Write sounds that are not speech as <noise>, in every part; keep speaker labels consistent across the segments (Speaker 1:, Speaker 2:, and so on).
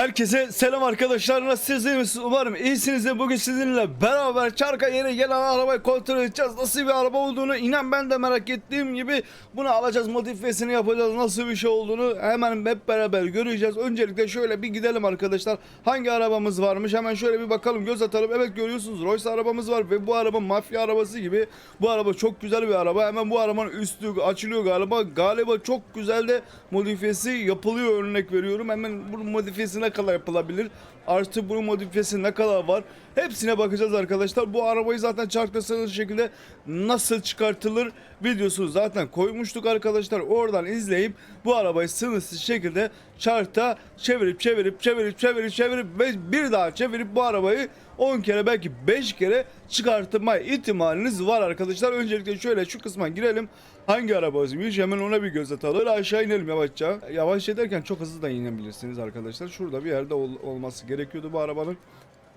Speaker 1: Herkese selam arkadaşlar nasılsınız umarım iyisinizdir bugün sizinle beraber çarka yeni gelen arabayı kontrol edeceğiz. Nasıl bir araba olduğunu inan ben de merak ettiğim gibi bunu alacağız modifiyesini yapacağız. Nasıl bir şey olduğunu hemen hep beraber göreceğiz. Öncelikle şöyle bir gidelim arkadaşlar. Hangi arabamız varmış? Hemen şöyle bir bakalım. Göz atalım evet görüyorsunuz. Rolls arabamız var ve bu araba mafya arabası gibi. Bu araba çok güzel bir araba. Hemen bu arabanın üstü açılıyor galiba. Galiba çok güzel de modifiyesi yapılıyor. Örnek veriyorum. Hemen bunun modifiyesi ne kadar yapılabilir artı bunun modifiyesi ne kadar var hepsine bakacağız arkadaşlar bu arabayı zaten çarklasınız şekilde nasıl çıkartılır videosu zaten koymuştuk arkadaşlar oradan izleyip bu arabayı sınırsız şekilde çarkta çevirip çevirip çevirip çevirip çevirip ve bir daha çevirip bu arabayı 10 kere belki 5 kere çıkartma ihtimaliniz var arkadaşlar. Öncelikle şöyle şu kısma girelim. Hangi arabamızmış hemen ona bir göz atalım. Böyle aşağı inelim yavaşça. Yavaş ederken çok hızlı da inebilirsiniz arkadaşlar. Şurada bir yerde ol- olması gerekiyordu bu arabanın.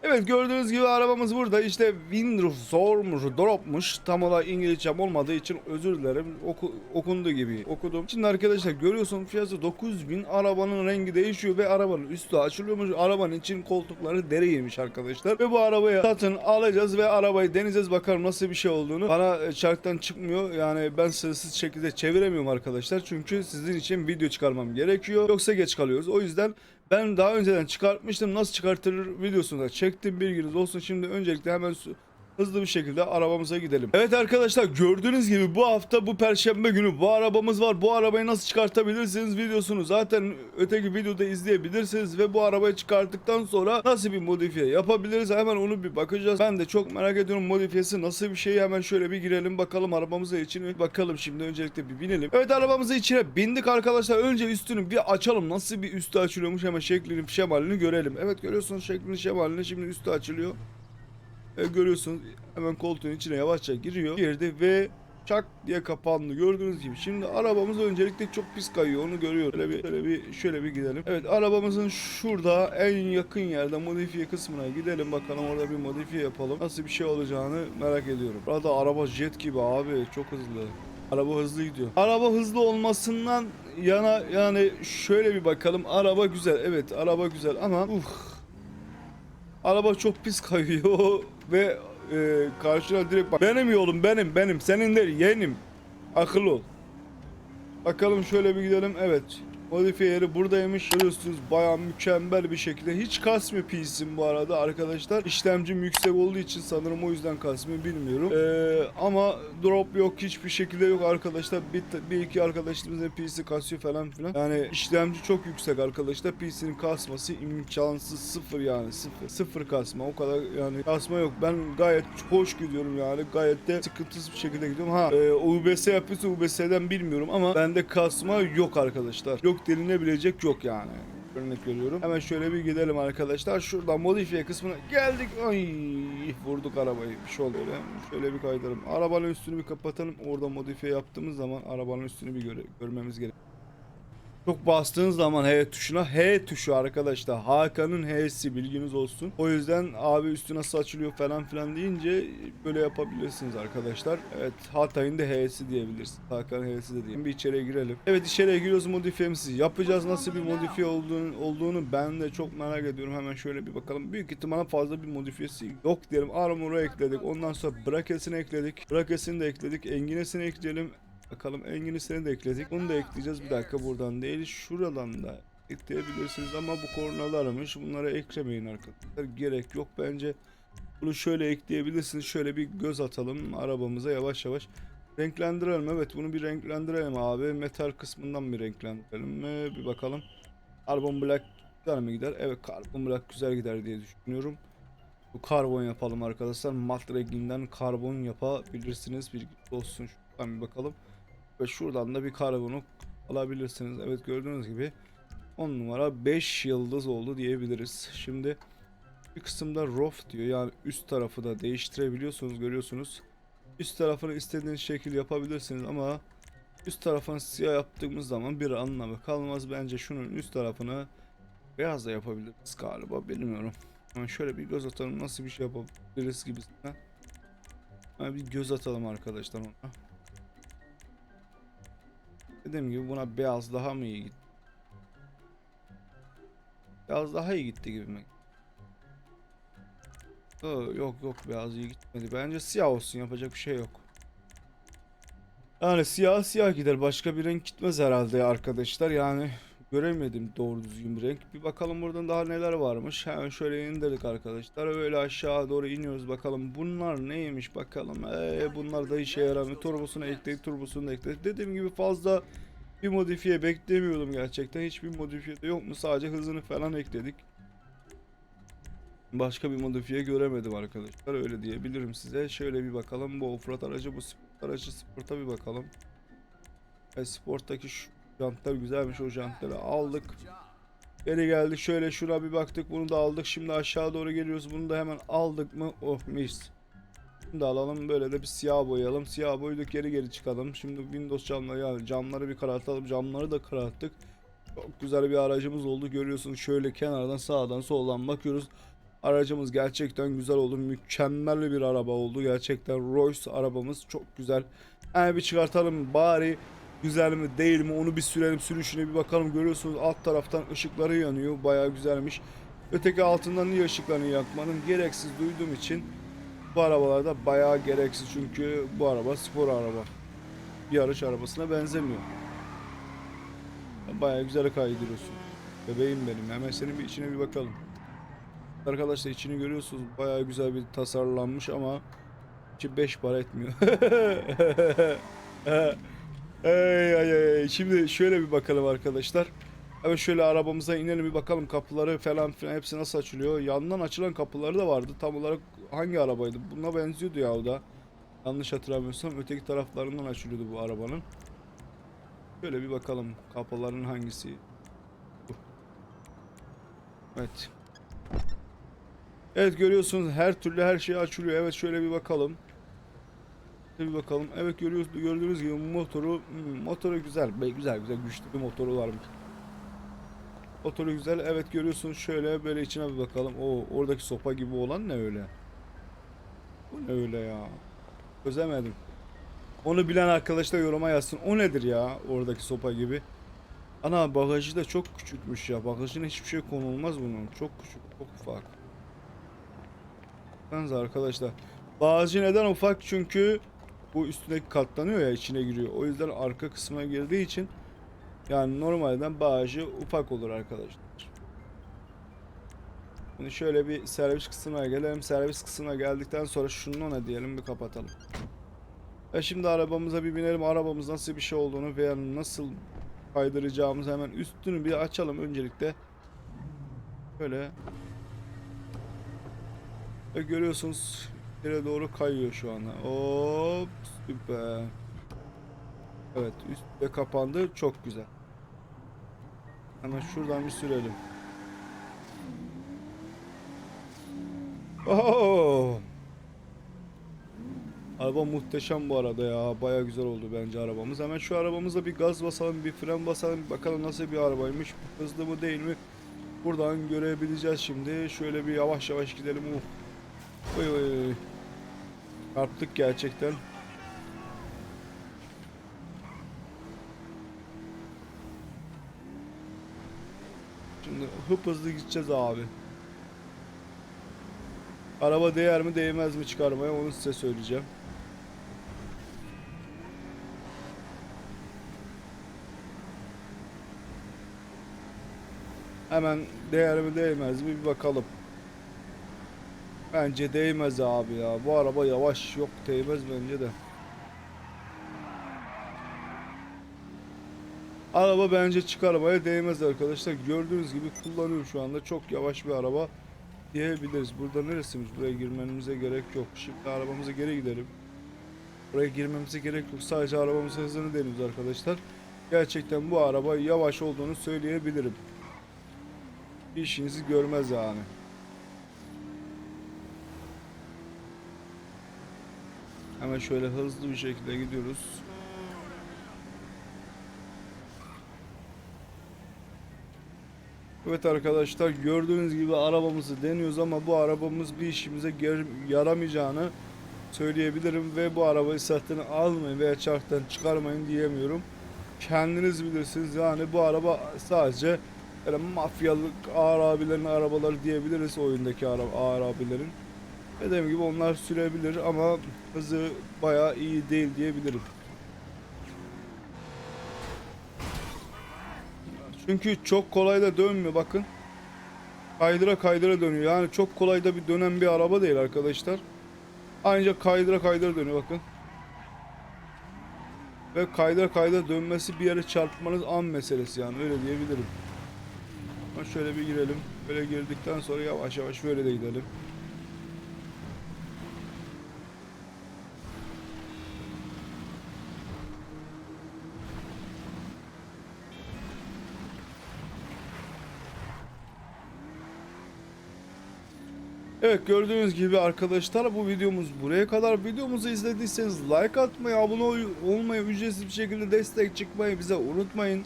Speaker 1: Evet gördüğünüz gibi arabamız burada. İşte Windroof zormuş, dropmuş. Tam olarak İngilizcem olmadığı için özür dilerim. Oku, okunduğu gibi okudum. Şimdi arkadaşlar görüyorsun fiyatı 9000 arabanın rengi değişiyor ve arabanın üstü açılıyormuş. Arabanın için koltukları deriymiş arkadaşlar. Ve bu arabayı satın alacağız ve arabayı deneyeceğiz. Bakalım nasıl bir şey olduğunu. Bana e, çarktan çıkmıyor. Yani ben sınırsız şekilde çeviremiyorum arkadaşlar. Çünkü sizin için video çıkarmam gerekiyor. Yoksa geç kalıyoruz. O yüzden ben daha önceden çıkartmıştım. Nasıl çıkartılır videosunu da çektim. Bilginiz olsun. Şimdi öncelikle hemen hızlı bir şekilde arabamıza gidelim. Evet arkadaşlar gördüğünüz gibi bu hafta bu perşembe günü bu arabamız var. Bu arabayı nasıl çıkartabilirsiniz videosunu zaten öteki videoda izleyebilirsiniz ve bu arabayı çıkarttıktan sonra nasıl bir modifiye yapabiliriz hemen onu bir bakacağız. Ben de çok merak ediyorum modifiyesi nasıl bir şey hemen şöyle bir girelim bakalım arabamıza içine bakalım şimdi öncelikle bir binelim. Evet arabamızı içine bindik arkadaşlar önce üstünü bir açalım nasıl bir üstü açılıyormuş hemen şeklini şemalini görelim. Evet görüyorsunuz şeklini şemalini şimdi üstü açılıyor. E, görüyorsunuz hemen koltuğun içine yavaşça giriyor. Girdi ve çak diye kapandı. Gördüğünüz gibi. Şimdi arabamız öncelikle çok pis kayıyor. Onu görüyoruz. Şöyle bir, şöyle bir, şöyle bir gidelim. Evet arabamızın şurada en yakın yerde modifiye kısmına gidelim. Bakalım orada bir modifiye yapalım. Nasıl bir şey olacağını merak ediyorum. Burada araba jet gibi abi. Çok hızlı. Araba hızlı gidiyor. Araba hızlı olmasından yana yani şöyle bir bakalım. Araba güzel. Evet araba güzel ama uh, Araba çok pis kayıyor <laughs> ve e, karşına direkt bak. Benim yolum benim benim senin değil yeğenim. Akıllı ol. Bakalım şöyle bir gidelim. Evet. Modifiye yeri buradaymış. Görüyorsunuz bayağı mükemmel bir şekilde. Hiç kasmıyor PC'm bu arada arkadaşlar. İşlemcim yüksek olduğu için sanırım o yüzden kasmıyor bilmiyorum. Ee, ama drop yok hiçbir şekilde yok arkadaşlar. Bir, bir iki arkadaşımızın PC kasıyor falan filan. Yani işlemci çok yüksek arkadaşlar. PC'nin kasması imkansız sıfır yani sıfır. Sıfır kasma o kadar yani kasma yok. Ben gayet hoş gidiyorum yani. Gayet de sıkıntısız bir şekilde gidiyorum. Ha e, UBS yapıyorsa UBS'den bilmiyorum ama bende kasma yok arkadaşlar. Yok denilebilecek yok yani. Örnek veriyorum. Hemen şöyle bir gidelim arkadaşlar. Şuradan modifiye kısmına geldik. Ay vurduk arabayı. Bir şey oldu öyle. Şöyle bir kaydıralım. Arabanın üstünü bir kapatalım. Orada modifiye yaptığımız zaman arabanın üstünü bir göre- görmemiz gerek. Çok bastığınız zaman H tuşuna H tuşu arkadaşlar. Hakan'ın H'si bilginiz olsun. O yüzden abi üstü nasıl açılıyor falan filan deyince böyle yapabilirsiniz arkadaşlar. Evet Hatay'ın da H'si diyebilirsiniz. Hakan'ın H'si de diyeyim. Bir içeriye girelim. Evet içeriye giriyoruz modifiyemizi yapacağız. Nasıl bir modifiye olduğunu, olduğunu ben de çok merak ediyorum. Hemen şöyle bir bakalım. Büyük ihtimalle fazla bir modifiyesi yok diyelim. Armor'u ekledik. Ondan sonra brakesini ekledik. Brakesini de ekledik. Enginesini ekleyelim. Bakalım Engin'isini de ekledik. Bunu da ekleyeceğiz. Bir dakika buradan değil. Şuradan da ekleyebilirsiniz ama bu kornalarmış. Bunlara eklemeyin arkadaşlar. Gerek yok bence. Bunu şöyle ekleyebilirsiniz. Şöyle bir göz atalım arabamıza yavaş yavaş. Renklendirelim. Evet bunu bir renklendirelim abi. Metal kısmından bir renklendirelim? Bir bakalım. Carbon Black güzel mi gider? Evet Carbon Black güzel gider diye düşünüyorum. Bu karbon yapalım arkadaşlar. Mat renginden karbon yapabilirsiniz. Bir olsun şuradan bir bakalım. Ve şuradan da bir karbonu alabilirsiniz. Evet gördüğünüz gibi 10 numara 5 yıldız oldu diyebiliriz. Şimdi bir kısımda roof diyor. Yani üst tarafı da değiştirebiliyorsunuz görüyorsunuz. Üst tarafını istediğiniz şekil yapabilirsiniz ama üst tarafını siyah yaptığımız zaman bir anlamı kalmaz. Bence şunun üst tarafını beyaz da yapabiliriz galiba bilmiyorum. Ama şöyle bir göz atalım nasıl bir şey yapabiliriz gibisinden. Yani bir göz atalım arkadaşlar ona. Dediğim gibi buna beyaz daha mı iyi gitti? Beyaz daha iyi gitti gibi mi? Ee, Yok yok beyaz iyi gitmedi. Bence siyah olsun yapacak bir şey yok. Yani siyah siyah gider. Başka bir renk gitmez herhalde arkadaşlar. Yani göremedim doğru düzgün bir renk. Bir bakalım buradan daha neler varmış. Hemen şöyle indirdik arkadaşlar. Öyle aşağı doğru iniyoruz bakalım. Bunlar neymiş bakalım. Ee, bunlar da işe yaramıyor. Turbosunu ekledik, turbosunu ekledik. Dediğim gibi fazla bir modifiye beklemiyordum gerçekten. Hiçbir modifiye de yok mu? Sadece hızını falan ekledik. Başka bir modifiye göremedim arkadaşlar. Öyle diyebilirim size. Şöyle bir bakalım. Bu offroad aracı, bu sport aracı. Sport'a bir bakalım. E, sporttaki şu jantlar güzelmiş. O jantları aldık. Geri geldik. Şöyle şuna bir baktık. Bunu da aldık. Şimdi aşağı doğru geliyoruz. Bunu da hemen aldık mı? Oh mis. Bunu da alalım. Böyle de bir siyah boyayalım. Siyah boyduk. Geri geri çıkalım. Şimdi Windows camları yani camları bir karartalım. Camları da kararttık. Çok güzel bir aracımız oldu. Görüyorsunuz şöyle kenardan sağdan soldan bakıyoruz. Aracımız gerçekten güzel oldu. Mükemmel bir araba oldu. Gerçekten Rolls arabamız çok güzel. Yani bir çıkartalım bari güzel mi değil mi onu bir sürelim sürüşüne bir bakalım. Görüyorsunuz alt taraftan ışıkları yanıyor. Baya güzelmiş. Öteki altından niye ışıklarını yakmanın gereksiz duyduğum için bu arabalarda bayağı gereksiz çünkü bu araba spor araba. Bir yarış arabasına benzemiyor. Bayağı güzel kaydırıyorsun. Bebeğim benim. Hemen senin bir içine bir bakalım. Arkadaşlar içini görüyorsunuz. Bayağı güzel bir tasarlanmış ama içi 5 para etmiyor. <laughs> ay, ay, ay. Şimdi şöyle bir bakalım arkadaşlar. Evet şöyle arabamıza inelim bir bakalım kapıları falan filan hepsi nasıl açılıyor. Yandan açılan kapıları da vardı. Tam olarak hangi arabaydı? Buna benziyordu ya o da. Yanlış hatırlamıyorsam öteki taraflarından açılıyordu bu arabanın. Şöyle bir bakalım kapıların hangisi. Evet. Evet görüyorsunuz her türlü her şey açılıyor. Evet şöyle bir bakalım. Bir bakalım. Evet görüyorsunuz gördüğünüz gibi motoru hmm, motoru güzel. Güzel güzel güçlü bir motoru varmış. Motoru güzel. Evet görüyorsunuz şöyle böyle içine bir bakalım. O oradaki sopa gibi olan ne öyle? Bu ne öyle ya? Çözemedim. Onu bilen arkadaşlar yoruma yazsın. O nedir ya oradaki sopa gibi? Ana bagajı da çok küçükmüş ya. Bagajına hiçbir şey konulmaz bunun. Çok küçük, çok ufak. Baksanıza arkadaşlar. Bagajı neden ufak? Çünkü bu üstündeki katlanıyor ya içine giriyor. O yüzden arka kısmına girdiği için yani normalden bagajı ufak olur arkadaşlar. Şimdi şöyle bir servis kısmına gelelim. Servis kısmına geldikten sonra şunu ne diyelim bir kapatalım. Ve şimdi arabamıza bir binelim. Arabamız nasıl bir şey olduğunu veya nasıl kaydıracağımızı hemen üstünü bir açalım öncelikle. Böyle. Ve görüyorsunuz yere doğru kayıyor şu anda. Hop süper. Evet üst ve kapandı. Çok güzel. Hemen şuradan bir sürelim. Oh! Araba muhteşem bu arada ya. Baya güzel oldu bence arabamız. Hemen şu arabamıza bir gaz basalım, bir fren basalım. Bakalım nasıl bir arabaymış. Hızlı mı değil mi? Buradan görebileceğiz şimdi. Şöyle bir yavaş yavaş gidelim. Uh. Oy oy oy. Çarptık gerçekten. Şimdi hıp hızlı gideceğiz abi. Araba değer mi değmez mi çıkarmaya onu size söyleyeceğim. Hemen değer mi değmez mi bir bakalım. Bence değmez abi ya. Bu araba yavaş yok değmez bence de. Araba bence çıkarmaya değmez arkadaşlar. Gördüğünüz gibi kullanıyorum şu anda. Çok yavaş bir araba diyebiliriz. Burada neresiymiş? Buraya girmemize gerek yok. Şimdi arabamıza geri gidelim. Buraya girmemize gerek yok. Sadece arabamızın hızını deniyoruz arkadaşlar. Gerçekten bu araba yavaş olduğunu söyleyebilirim. İşinizi görmez yani. Hemen şöyle hızlı bir şekilde gidiyoruz. Evet arkadaşlar gördüğünüz gibi arabamızı deniyoruz ama bu arabamız bir işimize yaramayacağını söyleyebilirim ve bu arabayı satın almayın veya çarktan çıkarmayın diyemiyorum. Kendiniz bilirsiniz yani bu araba sadece böyle mafyalık ağır abilerin arabaları diyebiliriz oyundaki ara, ağır abilerin. Dediğim gibi onlar sürebilir ama hızı bayağı iyi değil diyebilirim. Çünkü çok kolay da dönmüyor bakın. Kaydıra kaydıra dönüyor. Yani çok kolay da bir dönen bir araba değil arkadaşlar. Ancak kaydıra kaydıra dönüyor bakın. Ve kaydıra kaydıra dönmesi bir yere çarpmanız an meselesi yani öyle diyebilirim. Ama şöyle bir girelim. Böyle girdikten sonra yavaş yavaş böyle de gidelim. Evet gördüğünüz gibi arkadaşlar bu videomuz buraya kadar. Videomuzu izlediyseniz like atmayı, abone ol- olmayı, ücretsiz bir şekilde destek çıkmayı bize unutmayın.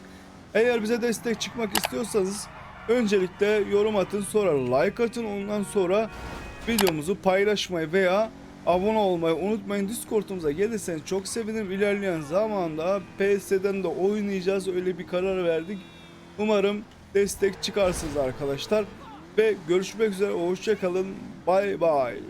Speaker 1: Eğer bize destek çıkmak istiyorsanız öncelikle yorum atın sonra like atın ondan sonra videomuzu paylaşmayı veya abone olmayı unutmayın. Discord'umuza gelirseniz çok sevinirim. İlerleyen zamanda PS'den de oynayacağız. Öyle bir karar verdik. Umarım destek çıkarsınız arkadaşlar. Ve görüşmek üzere. Hoşçakalın. Bay bay.